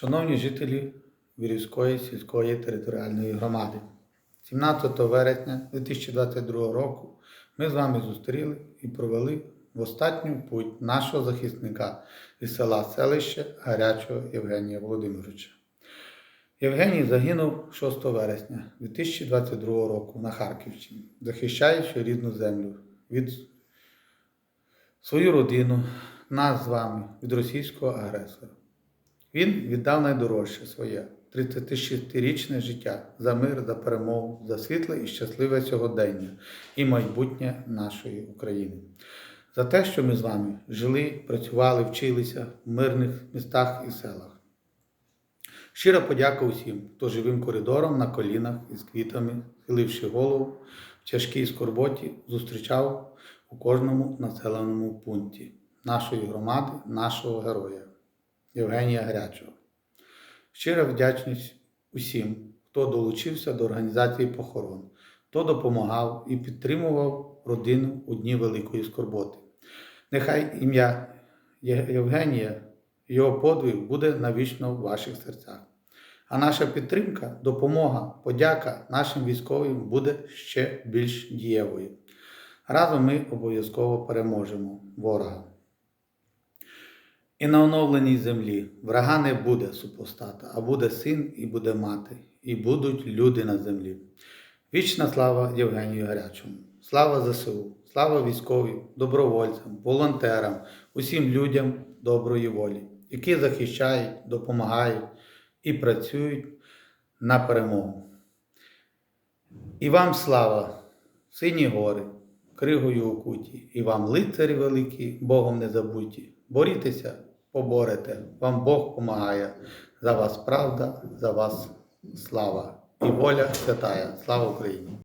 Шановні жителі Вірівської сільської територіальної громади, 17 вересня 2022 року ми з вами зустріли і провели в останню путь нашого захисника із села селище Гарячого Євгенія Володимировича. Євгеній загинув 6 вересня 2022 року на Харківщині, захищаючи рідну землю від свою родину, нас з вами від російського агресора. Він віддав найдорожче своє 36-річне життя за мир, за перемогу, за світле і щасливе сьогодення і майбутнє нашої України. За те, що ми з вами жили, працювали, вчилися в мирних містах і селах. Щира подяка усім, хто живим коридором на колінах із квітами, схиливши голову в тяжкій скорботі, зустрічав у кожному населеному пункті нашої громади, нашого героя Євгенія Гарячого. Щира вдячність усім, хто долучився до організації похорон, хто допомагав і підтримував родину у дні великої скорботи. Нехай ім'я Євгенія, його подвиг буде навічно в ваших серцях. А наша підтримка, допомога, подяка нашим військовим буде ще більш дієвою. Разом ми обов'язково переможемо ворога. І на оновленій землі врага не буде супостата, а буде син і буде мати, і будуть люди на землі. Вічна слава Євгенію Гарячому, слава ЗСУ, слава військовим, добровольцям, волонтерам, усім людям доброї волі, які захищають, допомагають і працюють на перемогу. І вам слава, сині гори, кригою окуті, і вам лицарі великі, Богом не забуті. Борітеся, поборете, вам Бог помагає. За вас правда, за вас слава і воля святая. Слава Україні!